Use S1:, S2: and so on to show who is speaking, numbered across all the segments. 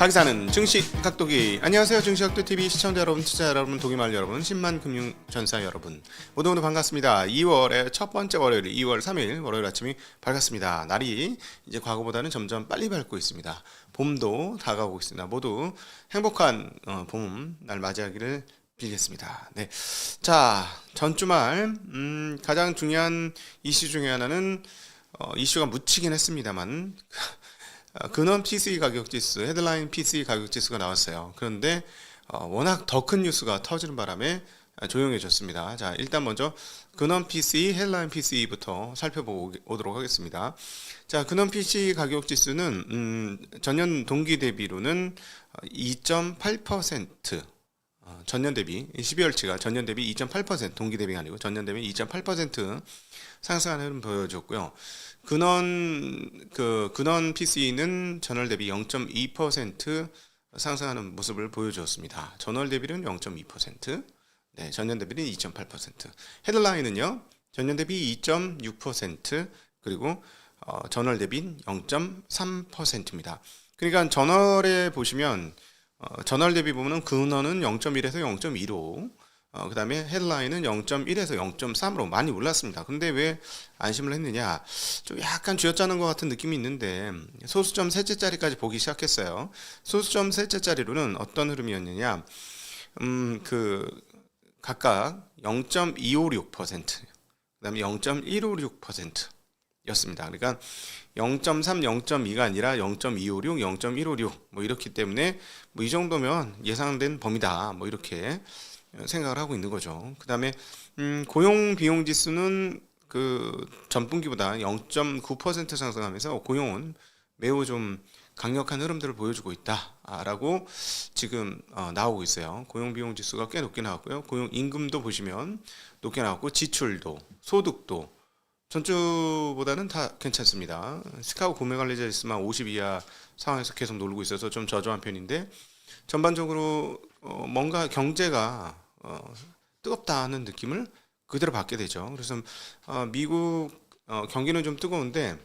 S1: 닭이 사는 증시 각도기. 안녕하세요. 증시 각도 TV 시청자 여러분 투자 여러분 독일말 여러분 10만 금융 전사 여러분. 모두 모두 반갑습니다. 2월의 첫 번째 월요일 2월 3일 월요일 아침이 밝았습니다. 날이 이제 과거보다는 점점 빨리 밝고 있습니다. 봄도 다가오고 있습니다. 모두 행복한 어, 봄날 맞이하기를 빌겠습니다. 네. 자, 전 주말, 음, 가장 중요한 이슈 중에 하나는, 어, 이슈가 묻히긴 했습니다만, 어, 근원 PCE 가격 지수, 헤드라인 PCE 가격 지수가 나왔어요. 그런데, 어, 워낙 더 큰 뉴스가 터지는 바람에 아, 조용해졌습니다. 자, 일단 먼저 근원 PCE, 헤드라인 PCE부터 살펴보도록 하겠습니다. 자, 근원 PCE 가격 지수는, 음, 전년 동기 대비로는 2.8%, 어, 전년 대비 12월치가 전년 대비 2.8% 동기 대비가 아니고 전년 대비 2.8% 상승하는 흐름 보여줬고요. 근원 그 근원 PC는 전월 대비 0.2% 상승하는 모습을 보여주었습니다. 전월 대비는 0.2%, 네, 전년 대비는 2.8%. 헤드라인은요. 전년 대비 2.6% 그리고 어, 전월 대비 0.3%입니다. 그러니까 전월에 보시면 어, 전월 대비 보면은 근원은 0.1에서 0.2로 어, 그 다음에 헤드라인은 0.1에서 0.3으로 많이 올랐습니다. 근데 왜 안심을 했느냐? 좀 약간 쥐어짜는 것 같은 느낌이 있는데 소수점 셋째 자리까지 보기 시작했어요. 소수점 셋째 자리로는 어떤 흐름이었느냐? 음, 그 각각 0.256%, 그 다음에 0.156% 였습니다. 그러니까 0.3, 0.2가 아니라 0.256, 0.156 뭐 이렇기 때문에 뭐 이 정도면 예상된 범위다. 뭐 이렇게 생각을 하고 있는 거죠. 그 다음에 음, 고용 비용 지수는 그 전분기보다 0.9% 상승하면서 고용은 매우 좀 강력한 흐름들을 보여주고 있다라고 지금 어, 나오고 있어요. 고용 비용 지수가 꽤 높게 나왔고요. 고용 임금도 보시면 높게 나왔고 지출도 소득도 전주보다는 다 괜찮습니다. 시카고 구매 관리자 지수만 50 이하 상황에서 계속 놀고 있어서 좀 저조한 편인데 전반적으로 어, 뭔가 경제가 어, 뜨겁다는 느낌을 그대로 받게 되죠. 그래서 어, 미국 어, 경기는 좀 뜨거운데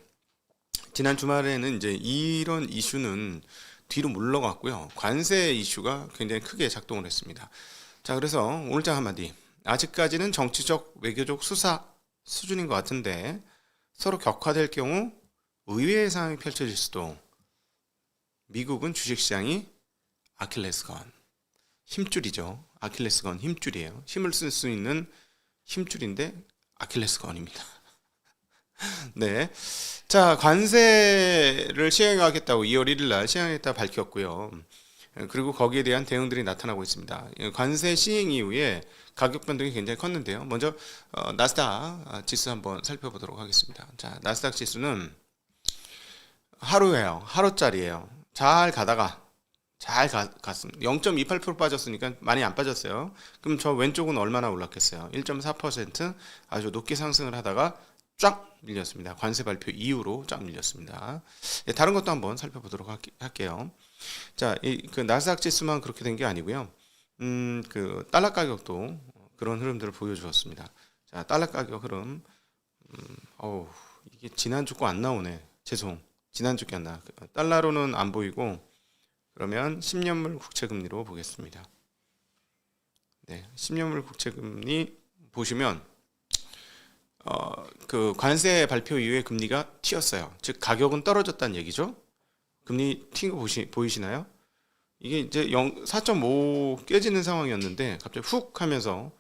S1: 지난 주말에는 이제 이런 이슈는 뒤로 물러갔고요. 관세 이슈가 굉장히 크게 작동을 했습니다. 자, 그래서 오늘장 한마디. 아직까지는 정치적 외교적 수사 수준인 것 같은데 서로 격화될 경우 의외의 상황이 펼쳐질 수도 미국은 주식시장이 아킬레스건 힘줄이죠. 아킬레스건 힘줄이에요. 힘을 쓸 수 있는 힘줄인데 아킬레스건입니다. 네. 자, 관세를 시행하겠다고 2월 1일 날 시행하겠다 밝혔고요. 그리고 거기에 대한 대응들이 나타나고 있습니다. 관세 시행 이후에 가격 변동이 굉장히 컸는데요. 먼저 어, 나스닥 지수 한번 살펴보도록 하겠습니다. 자, 나스닥 지수는 하루예요. 하루짜리예요. 잘 가다가 잘 가, 갔습니다. 0.28% 빠졌으니까 많이 안 빠졌어요. 그럼 저 왼쪽은 얼마나 올랐겠어요? 1.4% 아주 높게 상승을 하다가 쫙 밀렸습니다. 관세 발표 이후로 쫙 밀렸습니다. 네, 다른 것도 한번 살펴보도록 할게요. 자, 이 그 나스닥 지수만 그렇게 된 게 아니고요. 음, 그 달러 가격도 그런 흐름들을 보여주었습니다. 자, 달러 가격 흐름. 음, 어우, 이게 지난주 거 안 나오네. 죄송. 지난주 게 안 나. 달러로는 안 보이고 그러면 10년물 국채 금리로 보겠습니다. 네, 10년물 국채 금리 보시면 어, 그 관세 발표 이후에 금리가 튀었어요. 즉 가격은 떨어졌다는 얘기죠. 금리 튄 거 보시 보이시나요? 이게 이제 4.5 깨지는 상황이었는데 갑자기 훅 하면서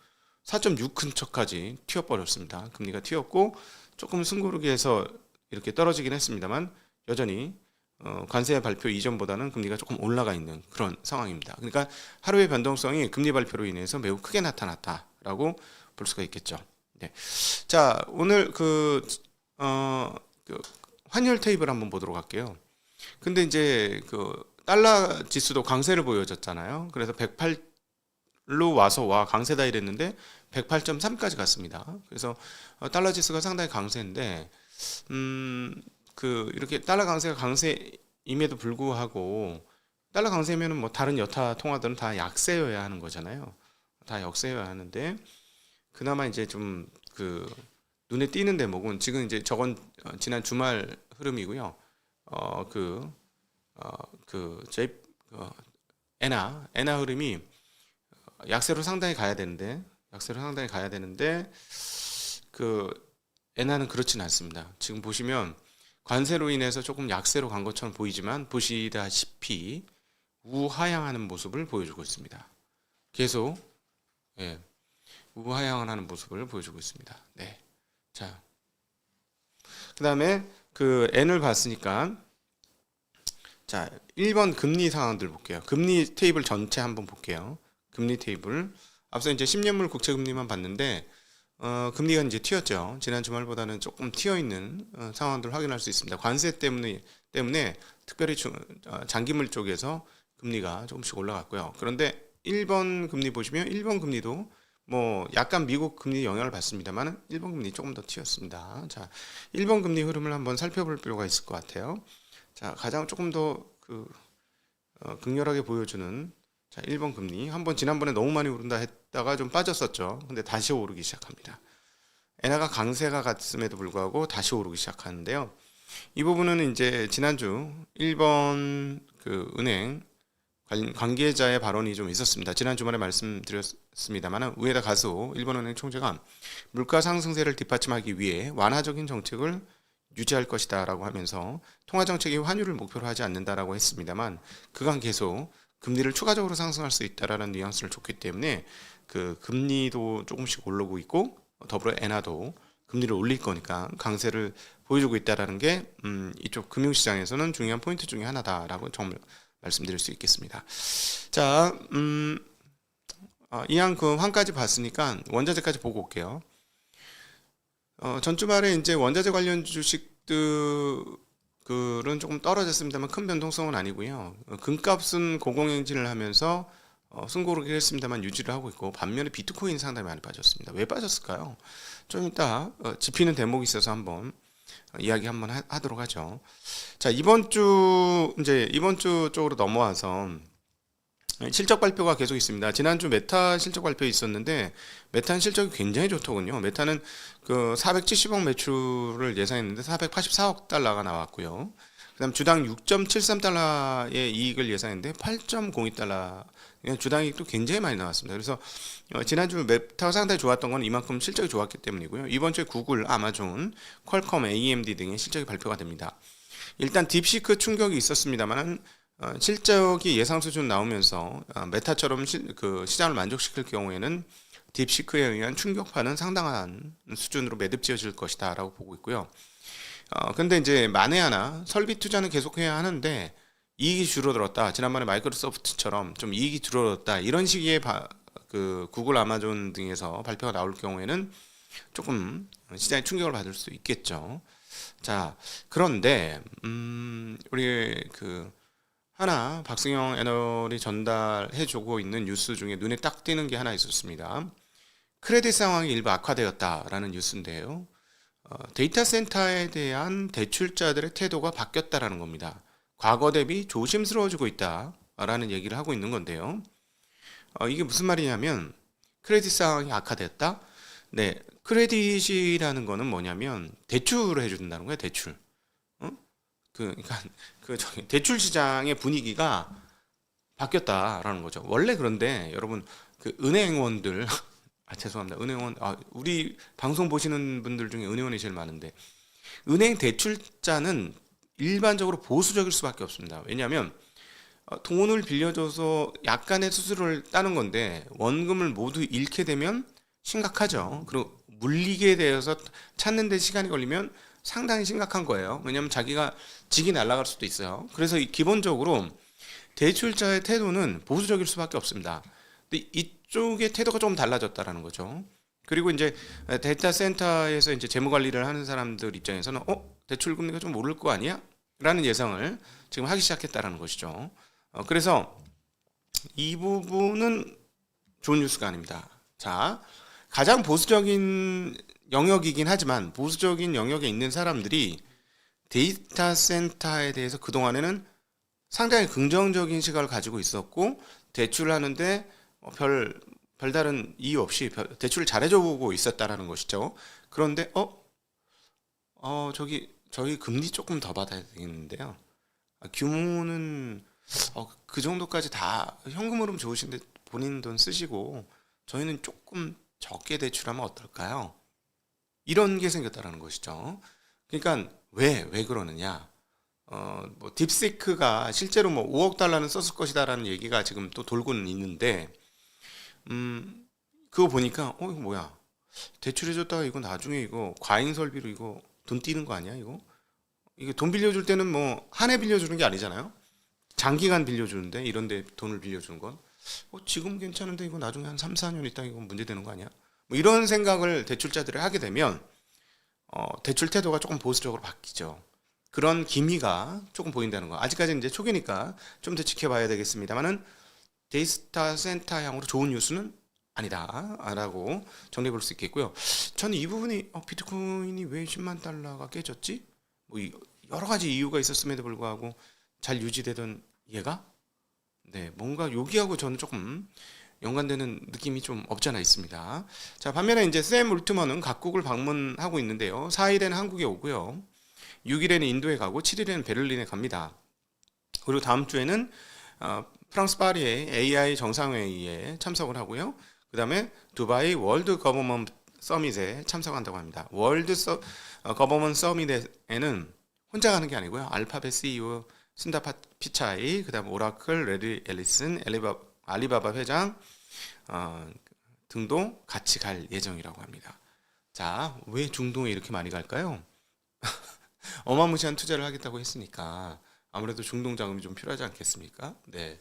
S1: 4.6 근처까지 튀어버렸습니다. 금리가 튀었고 조금 숨고르게 해서 이렇게 떨어지긴 했습니다만 여전히 어, 관세 발표 이전보다는 금리가 조금 올라가 있는 그런 상황입니다. 그러니까 하루의 변동성이 금리 발표로 인해서 매우 크게 나타났다라고 볼 수가 있겠죠. 네. 자 오늘 그, 어, 그 환율 테이블 한번 보도록 할게요. 근데 이제 그 달러 지수도 강세를 보여줬잖아요. 그래서 108로 와서 와 강세다 이랬는데 108.3까지 갔습니다. 그래서 어, 달러 지수가 상당히 강세인데 음, 그 이렇게 달러 강세가 강세임에도 불구하고 달러 강세면은 뭐 다른 여타 통화들은 다 약세여야 하는 거잖아요. 다 역세여야 하는데 그나마 이제 좀 그 눈에 띄는 대목은 지금 이제 저건 지난 주말 흐름이고요. 어 그 어그 저희 그그 엔화 흐름이 약세로 상당히 가야 되는데 약세로 상당히 가야 되는데 그 엔화는 그렇진 않습니다. 지금 보시면 관세로 인해서 조금 약세로 간 것처럼 보이지만 보시다시피 우하향하는 모습을 보여주고 있습니다. 계속 예, 우하향하는 모습을 보여주고 있습니다. 네, 자 그다음에 그 N을 봤으니까 자 1번 금리 상황들 볼게요. 금리 테이블 전체 한번 볼게요. 금리 테이블 앞서 이제 10년물 국채 금리만 봤는데 어, 금리가 이제 튀었죠. 지난 주말보다는 조금 튀어 있는 어, 상황들 확인할 수 있습니다. 관세 때문에 때문에 특별히 주, 어, 장기물 쪽에서 금리가 조금씩 올라갔고요. 그런데 1번 금리 보시면 1번 금리도 뭐 약간 미국 금리 영향을 받습니다만 1번 금리 조금 더 튀었습니다. 자, 1번 금리 흐름을 한번 살펴볼 필요가 있을 것 같아요. 자, 가장 조금 더그 어, 극렬하게 보여주는 자, 1번 금리 한번 지난번에 너무 많이 오른다 했다가 좀 빠졌었죠. 근데 다시 오르기 시작합니다. 엔화가 강세가 갔음에도 불구하고 다시 오르기 시작하는데요. 이 부분은 이제 지난주 1번 그 은행 관- 관계자의 발언이 좀 있었습니다. 지난 주말에 말씀드렸습니다만 우에다 가수 일본 은행 총재가 물가 상승세를 뒷받침하기 위해 완화적인 정책을 유지할 것이다라고 하면서 통화 정책이 환율을 목표로 하지 않는다라고 했습니다만 그간 계속 금리를 추가적으로 상승할 수 있다라는 뉘앙스를 줬기 때문에 그 금리도 조금씩 오르고 있고 더불어 엔화도 금리를 올릴 거니까 강세를 보여주고 있다라는 게 음, 이쪽 금융시장에서는 중요한 포인트 중에 하나다라고 정말 말씀드릴 수 있겠습니다. 자, 음, 어, 이왕 그 환까지 봤으니까 원자재까지 보고 올게요. 어, 전 주말에 이제 원자재 관련 주식들 은 조금 떨어졌습니다만 큰 변동성은 아니고요. 어, 금값은 고공행진을 하면서 어, 승고르기 했습니다만 유지를 하고 있고 반면에 비트코인 상당히 많이 빠졌습니다. 왜 빠졌을까요? 좀 이따 어, 짚히는 대목이 있어서 한번 어, 이야기 한번 하, 하도록 하죠. 자 이번 주 이제 이번 주 쪽으로 넘어와서 실적 발표가 계속 있습니다. 지난주 메타 실적 발표 있었는데 메타는 실적이 굉장히 좋더군요. 메타는 그 470억 매출을 예상했는데 484억 달러가 나왔고요. 그다음 주당 6.73달러의 이익을 예상했는데 8.02달러 주당 이익도 굉장히 많이 나왔습니다. 그래서 어, 지난주 메타가 상당히 좋았던 건 이만큼 실적이 좋았기 때문이고요. 이번 주에 구글, 아마존, 퀄컴, AMD 등의 실적이 발표가 됩니다. 일단 딥시크 충격이 있었습니다만 어, 실적이 예상 수준 나오면서 어, 메타처럼 시, 그 시장을 만족시킬 경우에는 딥시크에 의한 충격파는 상당한 수준으로 매듭지어질 것이다라고 보고 있고요. 어, 근데 이제 만에 하나 설비 투자는 계속해야 하는데 이익이 줄어들었다. 지난번에 마이크로소프트처럼 좀 이익이 줄어들었다. 이런 식의 바, 그 구글, 아마존 등에서 발표가 나올 경우에는 조금 시장에 충격을 받을 수 있겠죠. 자, 그런데 음, 우리 그 하나 박승영 애널이 전달해주고 있는 뉴스 중에 눈에 딱 띄는 게 하나 있었습니다. 크레딧 상황이 일부 악화되었다라는 뉴스인데요. 어, 데이터 센터에 대한 대출자들의 태도가 바뀌었다라는 겁니다. 과거 대비 조심스러워지고 있다라는 얘기를 하고 있는 건데요. 어, 이게 무슨 말이냐면 크레딧 상황이 악화됐다. 네, 크레딧이라는 거는 뭐냐면 대출을 해준다는 거예요. 대출. 어? 그, 그러니까 그 대출 시장의 분위기가 바뀌었다라는 거죠. 원래 그런데 여러분 그 은행원들 아 죄송합니다. 은행원 아 우리 방송 보시는 분들 중에 은행원이 제일 많은데 은행 대출자는 일반적으로 보수적일 수밖에 없습니다. 왜냐하면 어, 돈을 빌려줘서 약간의 수수료를 따는 건데 원금을 모두 잃게 되면 심각하죠. 그리고 물리게 되어서 찾는 데 시간이 걸리면 상당히 심각한 거예요. 왜냐하면 자기가 직이 날아갈 수도 있어요. 그래서 이- 기본적으로 대출자의 태도는 보수적일 수밖에 없습니다. 근데 이쪽의 태도가 조금 달라졌다라는 거죠. 그리고 이제 데이터 센터에서 이제 재무 관리를 하는 사람들 입장에서는 어 대출 금리가 좀 오를 거 아니야? 라는 예상을 지금 하기 시작했다라는 것이죠. 어, 그래서 이 부분은 좋은 뉴스가 아닙니다. 자, 가장 보수적인 영역이긴 하지만 보수적인 영역에 있는 사람들이 데이터 센터에 대해서 그동안에는 상당히 긍정적인 시각을 가지고 있었고 대출을 하는데 어, 별 별다른 이유 없이 별- 대출을 잘해줘 보고 있었다라는 것이죠. 그런데 어, 어 저기 저희 금리 조금 더 받아야 되겠는데요. 아, 규모는 어, 그 정도까지 다 현금 흐름 좋으신데 본인 돈 쓰시고 저희는 조금 적게 대출하면 어떨까요? 이런 게 생겼다라는 것이죠. 그러니까 왜 왜 그러느냐? 어, 뭐 딥시크가 실제로 뭐 5억 달러는 썼을 것이다라는 얘기가 지금 또 돌고는 있는데 음, 그거 보니까 어 이거 뭐야? 대출해줬다가 이거 나중에 이거 과잉 설비로 이거 돈 띄는 거 아니야 이거? 이게 돈 빌려줄 때는 뭐 한 해 빌려주는 게 아니잖아요. 장기간 빌려주는데 이런데 돈을 빌려주는 건 어, 지금 괜찮은데 이거 나중에 한 3, 4년 있다 이거 문제 되는 거 아니야? 뭐 이런 생각을 대출자들이 하게 되면 어, 대출 태도가 조금 보수적으로 바뀌죠. 그런 기미가 조금 보인다는 거. 아직까지 이제 초기니까 좀 더 지켜봐야 되겠습니다만은 데이스타 센터 향으로 좋은 뉴스는 아니다라고 정리해 볼 수 있겠고요. 저는 이 부분이 어, 비트코인이 왜 10만 달러가 깨졌지? 뭐 이- 여러 가지 이유가 있었음에도 불구하고 잘 유지되던 얘가 네 뭔가 여기하고 저는 조금 연관되는 느낌이 좀 없지 않아 있습니다. 자 반면에 이제 샘 울트먼은 각국을 방문하고 있는데요. 4일에는 한국에 오고요. 6일에는 인도에 가고 7일에는 베를린에 갑니다. 그리고 다음 주에는 어, 프랑스 파리의 AI 정상회의에 참석을 하고요. 그 다음에 두바이 월드 거버먼 서밋에 참석한다고 합니다. 월드 서, 어, 거버먼 서밋에는 혼자 가는 게 아니고요. 알파벳 CEO 순다파 피차이, 그 다음 오라클, 레리 앨리슨, 엘리바, 알리바바 회장 어, 등도 같이 갈 예정이라고 합니다. 자, 왜 중동에 이렇게 많이 갈까요? 어마무시한 투자를 하겠다고 했으니까 아무래도 중동 자금이 좀 필요하지 않겠습니까? 네.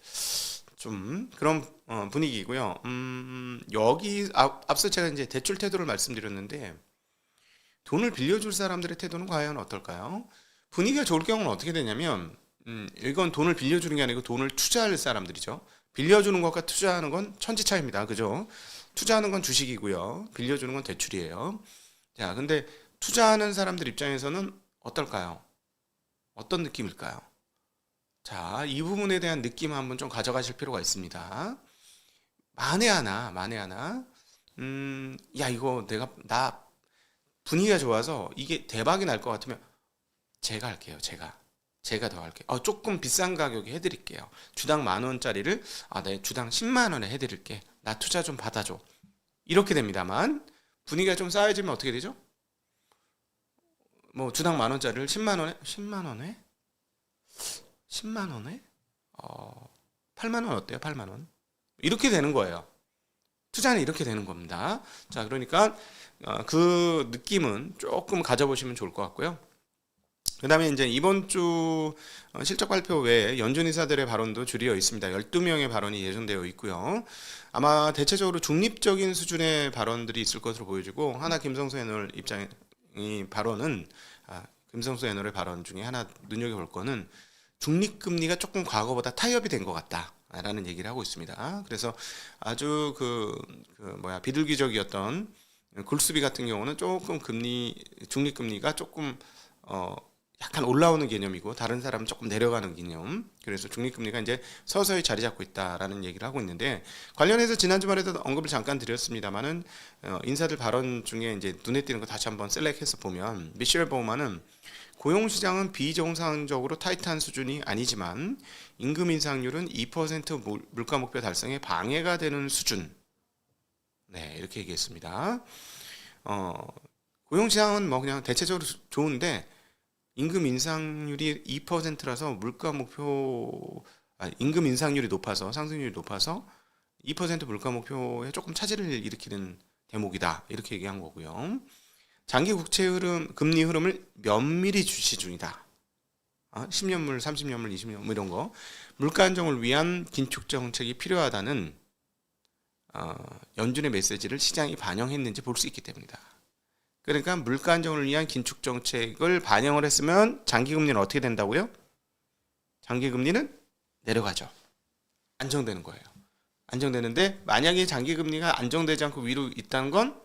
S1: 좀 그런 어, 분위기고요. 음, 여기 앞, 앞서 제가 이제 대출 태도를 말씀드렸는데 돈을 빌려줄 사람들의 태도는 과연 어떨까요? 분위기가 좋을 경우는 어떻게 되냐면 음, 이건 돈을 빌려주는 게 아니고 돈을 투자할 사람들이죠. 빌려주는 것과 투자하는 건 천지 차이입니다. 그죠? 투자하는 건 주식이고요. 빌려주는 건 대출이에요. 자, 근데 투자하는 사람들 입장에서는 어떨까요? 어떤 느낌일까요? 자, 이 부분에 대한 느낌 한번 좀 가져가실 필요가 있습니다. 만에 하나, 만에 하나, 음, 야, 이거 내가, 나 분위기가 좋아서 이게 대박이 날 것 같으면 제가 할게요, 제가. 제가 더 할게요. 어, 조금 비싼 가격에 해드릴게요. 주당 만 원짜리를, 아, 네, 주당 10만 원에 해드릴게. 나 투자 좀 받아줘. 이렇게 됩니다만, 분위기가 좀 쌓여지면 어떻게 되죠? 뭐, 주당 만 원짜리를 10만 원에, 10만 원에? 10만 원에? 어, 8만 원 어때요? 8만 원. 이렇게 되는 거예요. 투자는 이렇게 되는 겁니다. 자, 그러니까 어, 그 느낌은 조금 가져보시면 좋을 것 같고요. 그다음에 이제 이번 주 어, 실적 발표 외에 연준 이사들의 발언도 줄이어 있습니다. 12명의 발언이 예정되어 있고요. 아마 대체적으로 중립적인 수준의 발언들이 있을 것으로 보여지고 하나 김성수 애널 입장이 발언은 아, 김성수 애널의 발언 중에 하나 눈여겨볼 거는 중립금리가 조금 과거보다 타협이 된 것 같다 라는 얘기를 하고 있습니다. 그래서 아주 그, 그 뭐야 비둘기적이었던 굴수비 같은 경우는 조금 금리 중립 금리가 조금 어 약간 올라오는 개념이고 다른 사람은 조금 내려가는 개념. 그래서 중립금리가 이제 서서히 자리 잡고 있다라는 얘기를 하고 있는데 관련해서 지난 주말에도 언급을 잠깐 드렸습니다만은 어, 인사들 발언 중에 이제 눈에 띄는 거 다시 한번 셀렉해서 보면 미셸 보우만은 고용 시장은 비정상적으로 타이트한 수준이 아니지만 임금 인상률은 2% 물- 물가 목표 달성에 방해가 되는 수준. 네, 이렇게 얘기했습니다. 어, 고용 시장은 뭐 그냥 대체적으로 수- 좋은데 임금 인상률이 2%라서 물가 목표 아, 임금 인상률이 높아서 상승률이 높아서 2% 물가 목표에 조금 차질을 일으키는 대목이다. 이렇게 얘기한 거고요. 장기 국채 흐름, 금리 흐름을 면밀히 주시 중이다. 아, 10년물, 30년물, 20년 뭐 이런 거. 물가 안정을 위한 긴축 정책이 필요하다는 어, 연준의 메시지를 시장이 반영했는지 볼 수 있기 때문이다. 그러니까 물가 안정을 위한 긴축 정책을 반영을 했으면 장기 금리는 어떻게 된다고요? 장기 금리는 내려가죠. 안정되는 거예요. 안정되는데 만약에 장기 금리가 안정되지 않고 위로 있다는 건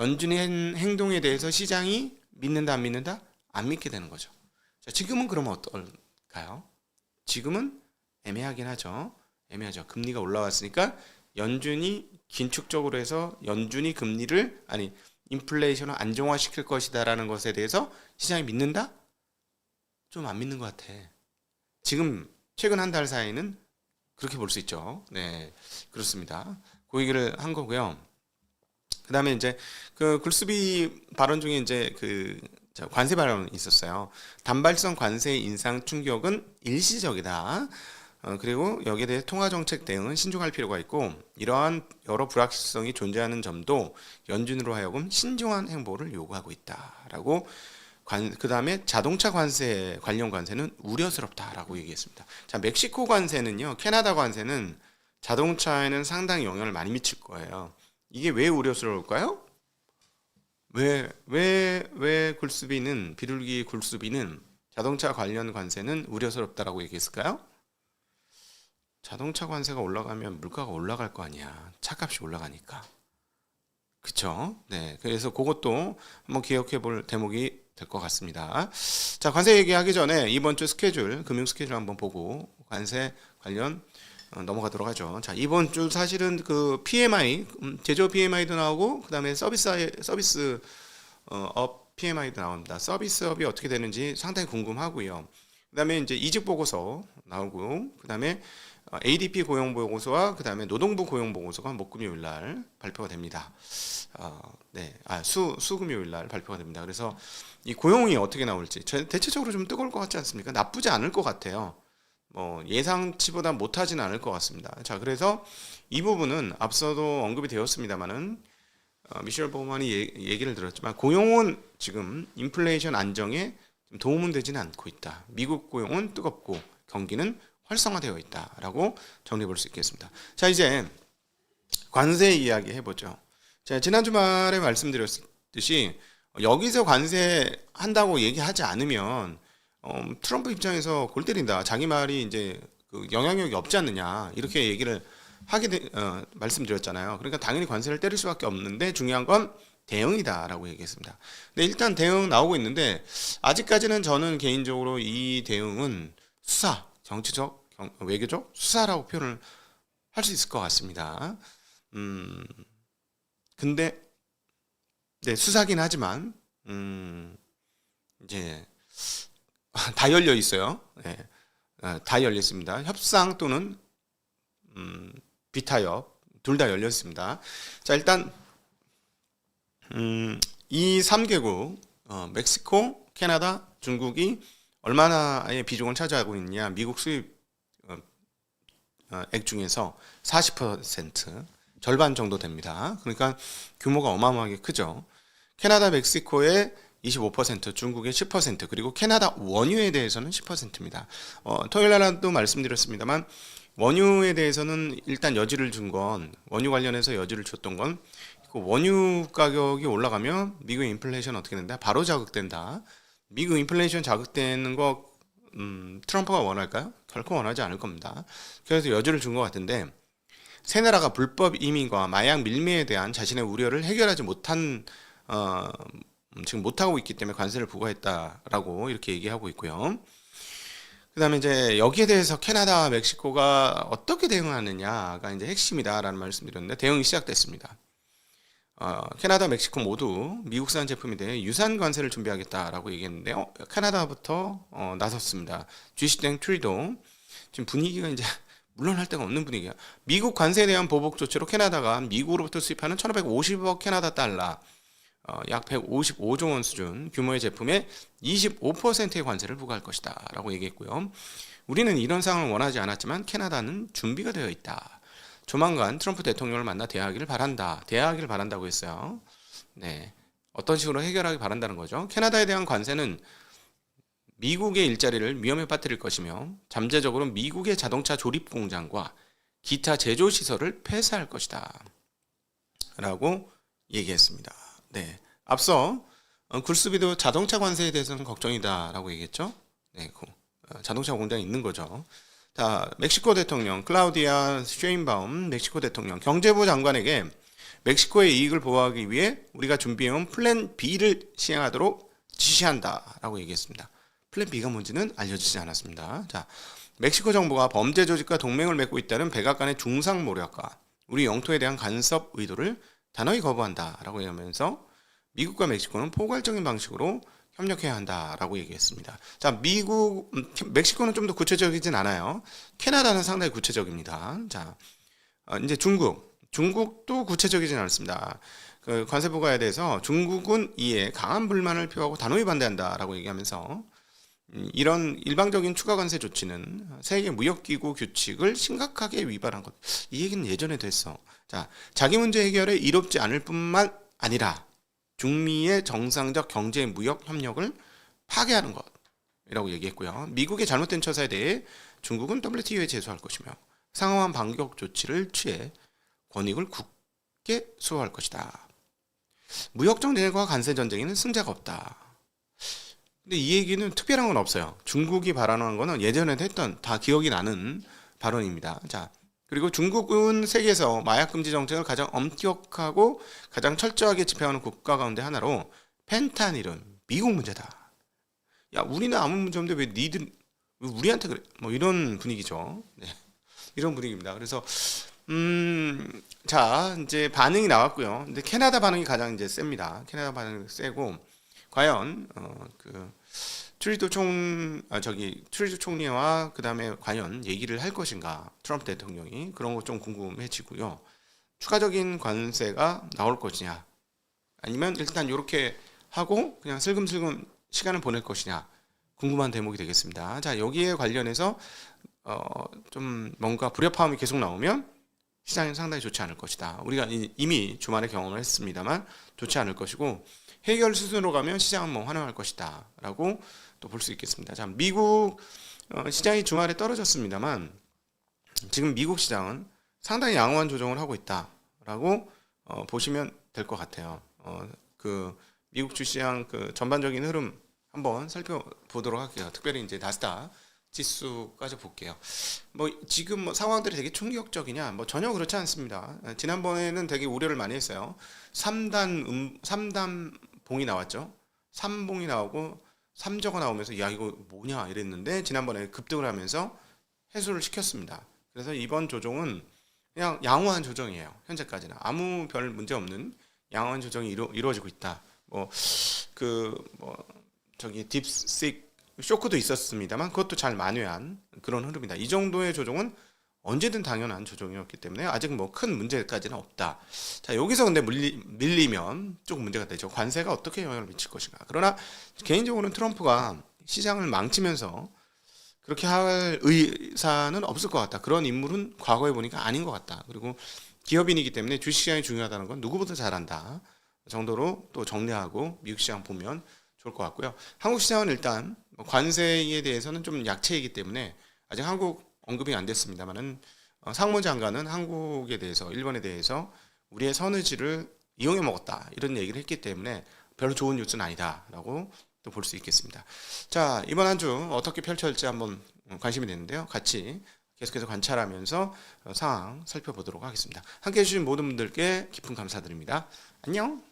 S1: 연준의 행- 행동에 대해서 시장이 믿는다 안 믿는다 안 믿게 되는 거죠. 자, 지금은 그러면 어떨까요? 지금은 애매하긴 하죠. 애매하죠. 금리가 올라왔으니까 연준이 긴축적으로 해서 연준이 금리를 아니 인플레이션을 안정화시킬 것이다라는 것에 대해서 시장이 믿는다? 좀 안 믿는 것 같아. 지금 최근 한 달 사이는 그렇게 볼 수 있죠. 네, 그렇습니다. 그 얘기를 한 거고요. 그 다음에 이제 그 굴수비 발언 중에 이제 그 자, 관세 발언이 있었어요. 단발성 관세 인상 충격은 일시적이다. 어, 그리고 여기에 대해 통화 정책 대응은 신중할 필요가 있고 이러한 여러 불확실성이 존재하는 점도 연준으로 하여금 신중한 행보를 요구하고 있다라고 관, 그다음에 자동차 관세 관련 관세는 우려스럽다라고 얘기했습니다. 자, 멕시코 관세는요. 캐나다 관세는 자동차에는 상당히 영향을 많이 미칠 거예요. 이게 왜 우려스러울까요? 왜 왜 왜 굴수비는 비둘기 굴수비는 자동차 관련 관세는 우려스럽다라고 얘기했을까요? 자동차 관세가 올라가면 물가가 올라갈 거 아니야. 차값이 올라가니까. 그쵸? 네. 그래서 그것도 한번 기억해 볼 대목이 될 것 같습니다. 자, 관세 얘기하기 전에 이번 주 스케줄, 금융 스케줄 한번 보고 관세 관련 어, 넘어가도록 하죠. 자, 이번 주 사실은 그 PMI, 음, 제조 PMI도 나오고, 그 다음에 서비스, 서비스, 어, 업 PMI도 나옵니다. 서비스업이 어떻게 되는지 상당히 궁금하고요. 그 다음에 이제 이직 보고서 나오고, 그 다음에 어, ADP 고용 보고서와 그 다음에 노동부 고용 보고서가 목금요일 날 발표가 됩니다. 어, 네, 아, 수, 수금요일 날 발표가 됩니다. 그래서 이 고용이 어떻게 나올지 저- 대체적으로 좀 뜨거울 것 같지 않습니까? 나쁘지 않을 것 같아요. 뭐 예상치보다 못하지는 않을 것 같습니다. 자, 그래서 이 부분은 앞서도 언급이 되었습니다만은 어, 미셸 보만이 예, 얘기를 들었지만 고용은 지금 인플레이션 안정에 좀 도움은 되지는 않고 있다. 미국 고용은 뜨겁고 경기는 활성화되어 있다라고 정리해 볼 수 있겠습니다. 자, 이제 관세 이야기 해보죠. 자, 지난 주말에 말씀드렸듯이 여기서 관세 한다고 얘기하지 않으면 어, 트럼프 입장에서 골 때린다. 자기 말이 이제 그 영향력이 없지 않느냐 이렇게 얘기를 하게 되, 어, 말씀드렸잖아요. 그러니까 당연히 관세를 때릴 수밖에 없는데 중요한 건 대응이다라고 얘기했습니다. 근데 일단 대응 나오고 있는데 아직까지는 저는 개인적으로 이 대응은 수사, 정치적, 경- 외교적 수사라고 표현을 할 수 있을 것 같습니다. 음, 근데 네 수사긴 하지만 음, 이제 다 열려 있어요. 네, 어, 다 열려 있습니다. 협상 또는 음, 비타협 둘 다 열려 있습니다. 자 일단 음, 이 3개국 어, 멕시코, 캐나다, 중국이 얼마나의 비중을 차지하고 있느냐 미국 수입 어, 어, 액 중에서 40% 절반 정도 됩니다. 그러니까 규모가 어마어마하게 크죠. 캐나다, 멕시코의 25%, 중국의 10%, 그리고 캐나다 원유에 대해서는 10%입니다. 어, 토요일 날도 말씀드렸습니다만 원유에 대해서는 일단 여지를 준 건 원유 관련해서 여지를 줬던 건그 원유 가격이 올라가면 미국의 인플레이션 어떻게 된다? 바로 자극된다. 미국 인플레이션 자극되는 거 음, 트럼프가 원할까요? 결코 원하지 않을 겁니다. 그래서 여지를 준 것 같은데 세 나라가 불법 이민과 마약 밀매에 대한 자신의 우려를 해결하지 못한 어, 음, 지금 못하고 있기 때문에 관세를 부과했다라고 이렇게 얘기하고 있고요. 그다음에 이제 여기에 대해서 캐나다, 멕시코가 어떻게 대응하느냐가 이제 핵심이다라는 말씀드렸는데 대응이 시작됐습니다. 어, 캐나다, 멕시코 모두 미국산 제품에 대해 유산 관세를 준비하겠다라고 얘기했는데요. 캐나다부터 어, 나섰습니다. 주식땡 트리도 지금 분위기가 이제 물론 할 데가 없는 분위기야. 미국 관세에 대한 보복 조치로 캐나다가 미국으로부터 수입하는 1,550억 캐나다 달러, 어, 약 155조 원 수준 규모의 제품에 25%의 관세를 부과할 것이다라고 얘기했고요. 우리는 이런 상황을 원하지 않았지만 캐나다는 준비가 되어 있다. 조만간 트럼프 대통령을 만나 대화하기를 바란다. 대화하기를 바란다고 했어요. 네. 어떤 식으로 해결하기 바란다는 거죠. 캐나다에 대한 관세는 미국의 일자리를 위험에 빠뜨릴 것이며 잠재적으로 미국의 자동차 조립 공장과 기타 제조 시설을 폐쇄할 것이다. 라고 얘기했습니다. 네. 앞서 어, 굴수비도 자동차 관세에 대해서는 걱정이다라고 얘기했죠. 네. 그, 어, 자동차 공장이 있는 거죠. 자, 멕시코 대통령 클라우디아 쉐인바움 멕시코 대통령 경제부 장관에게 멕시코의 이익을 보호하기 위해 우리가 준비해온 플랜 B를 시행하도록 지시한다라고 얘기했습니다. 플랜 B가 뭔지는 알려지지 않았습니다. 자, 멕시코 정부가 범죄 조직과 동맹을 맺고 있다는 백악관의 중상 모략과 우리 영토에 대한 간섭 의도를 단호히 거부한다라고 얘기하면서 미국과 멕시코는 포괄적인 방식으로 협력해야 한다라고 얘기했습니다. 자, 미국, 음, 멕시코는 좀 더 구체적이진 않아요. 캐나다는 상당히 구체적입니다. 자, 어, 이제 중국, 중국도 구체적이진 않습니다. 그 관세 부과에 대해서 중국은 이에 강한 불만을 표하고 단호히 반대한다라고 얘기하면서 음, 이런 일방적인 추가 관세 조치는 세계 무역기구 규칙을 심각하게 위반한 것. 이 얘기는 예전에도 했어. 자, 자기 문제 해결에 이롭지 않을 뿐만 아니라 중미의 정상적 경제 무역 협력을 파괴하는 것이라고 얘기했고요. 미국의 잘못된 처사에 대해 중국은 WTO에 제소할 것이며 상황한 반격 조치를 취해 권익을 굳게 수호할 것이다. 무역 정쟁과 관세 전쟁에는 승자가 없다. 근데 이 얘기는 특별한 건 없어요. 중국이 발언한 거는 예전에도 했던 다 기억이 나는 발언입니다. 자, 그리고 중국은 세계에서 마약 금지 정책을 가장 엄격하고 가장 철저하게 집행하는 국가 가운데 하나로 펜타닐은 미국 문제다. 야, 우리는 아무 문제 없는데 왜 니들 왜 우리한테 그래? 뭐 이런 분위기죠. 네. 이런 분위기입니다. 그래서 음, 자, 이제 반응이 나왔고요. 근데 캐나다 반응이 가장 이제 셉니다. 캐나다 반응이 세고 과연 어, 그 트리도 총, 아, 저기, 트리도 총리와 그 다음에 과연 얘기를 할 것인가, 트럼프 대통령이. 그런 거 좀 궁금해지고요. 추가적인 관세가 나올 것이냐, 아니면 일단 이렇게 하고 그냥 슬금슬금 시간을 보낼 것이냐, 궁금한 대목이 되겠습니다. 자, 여기에 관련해서, 어, 좀 뭔가 불협화음이 계속 나오면 시장이 상당히 좋지 않을 것이다. 우리가 이- 이미 주말에 경험을 했습니다만 좋지 않을 것이고, 해결 수순으로 가면 시장은 뭐 환영할 것이다. 라고 또 볼 수 있겠습니다. 자, 미국 어, 시장이 주말에 떨어졌습니다만 지금 미국 시장은 상당히 양호한 조정을 하고 있다라고 어, 보시면 될 것 같아요. 어, 그 미국 주시장 그 전반적인 흐름 한번 살펴보도록 할게요. 특별히 이제 나스닥 지수까지 볼게요. 뭐 지금 뭐 상황들이 되게 충격적이냐? 뭐 전혀 그렇지 않습니다. 어, 지난번에는 되게 우려를 많이 했어요. 3단 음, 3단 봉이 나왔죠. 3봉이 나오고 3저가 나오면서 야 이거 뭐냐 이랬는데 지난번에 급등을 하면서 해소를 시켰습니다. 그래서 이번 조정은 그냥 양호한 조정이에요. 현재까지는 아무 별 문제 없는 양호한 조정이 이루, 이루어지고 있다. 뭐그 뭐 저기 딥식 쇼크도 있었습니다만 그것도 잘 만회한 그런 흐름이다. 이 정도의 조정은 언제든 당연한 조정이었기 때문에 아직 뭐 큰 문제까지는 없다. 자 여기서 근데 밀리, 밀리면 조금 문제가 되죠. 관세가 어떻게 영향을 미칠 것인가. 그러나 개인적으로는 트럼프가 시장을 망치면서 그렇게 할 의사는 없을 것 같다. 그런 인물은 과거에 보니까 아닌 것 같다. 그리고 기업인이기 때문에 주식시장이 중요하다는 건 누구보다 잘 안다. 정도로 또 정리하고 미국 시장 보면 좋을 것 같고요. 한국 시장은 일단 뭐 관세에 대해서는 좀 약체이기 때문에 아직 한국 언급이 안 됐습니다만은 어, 상무장관은 한국에 대해서 일본에 대해서 우리의 선의지를 이용해 먹었다 이런 얘기를 했기 때문에 별로 좋은 뉴스는 아니다라고 또 볼 수 있겠습니다. 자 이번 한 주 어떻게 펼쳐질지 한번 어, 관심이 되는데요. 같이 계속해서 관찰하면서 어, 상황 살펴보도록 하겠습니다. 함께해 주신 모든 분들께 깊은 감사드립니다. 안녕.